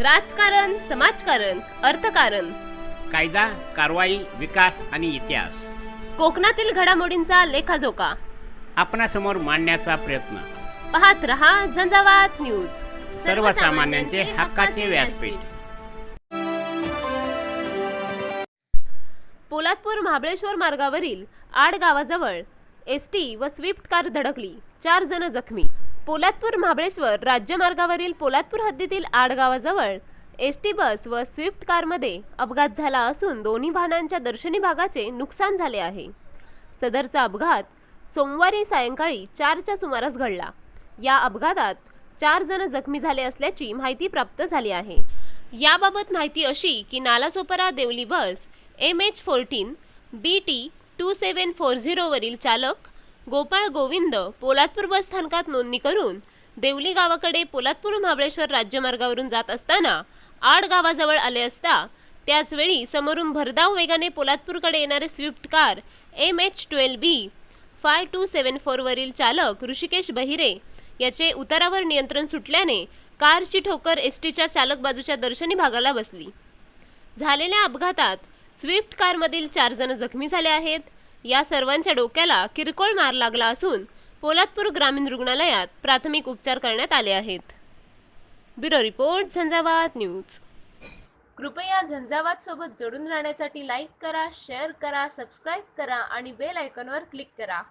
राजकारण समाजकारण अर्थकारण. कायदा कारवाई विकास आणि इतिहास. कोकणातील घडामोडींचा लेखाजोखा. आपणासमोर मांडण्याचा प्रयत्न. पाहत रहा झंझावात न्यूज. सर्वसामान्यांचे हक्काचे व्यासपीठ. पोलादपूर महाबळेश्वर मार्गावरील आड गावाजवळ एस टी व स्विफ्ट कार धडकली. चार जण जखमी. पोलादपूर महाबळेश्वर राज्यमार्गावरील पोलादपूर हद्दीतील आडगावाजवळ एस टी बस व स्विफ्ट कारमध्ये अपघात झाला असून दोन्ही वाहनांच्या दर्शनी भागाचे नुकसान झाले आहे. सदरचा अपघात सोमवारी सायंकाळी चारच्या सुमारास घडला. या अपघातात चार जण जखमी झाले असल्याची माहिती प्राप्त झाली आहे. याबाबत माहिती अशी की Nalasopara Devli bus M H fourteen B T two seven four झिरोवरील चालक गोपाळ गोविंद पोलादपूर बस स्थानकात नोंदणी करून देवली गावाकडे पोलादपूर महाबळेश्वर राज्यमार्गावरून जात असताना आड गावाजवळ आले असता त्याचवेळी समोरून भरधाव वेगाने पोलादपूरकडे येणारे Swift car M H twelve B five two seven फोरवरील चालक ऋषिकेश बहिरे याचे उतारावर नियंत्रण सुटल्याने कारची ठोकर एस टीच्या चालक बाजूच्या दर्शनी भागाला बसली. झालेल्या अपघातात स्विफ्ट कारमधील चार जण जखमी झाले आहेत. या सर्वांच्या डोक्याला किरकोळ मार लागला असून पोलादपूर ग्रामीण रुग्णालयात प्राथमिक उपचार करण्यात आले आहेत. Bureau report Jhanjhavat news. कृपया झंझावात सोबत जोडून राहण्यासाठी लाईक करा शेअर करा सबस्क्राईब करा आणि बेल आयकॉनवर क्लिक करा.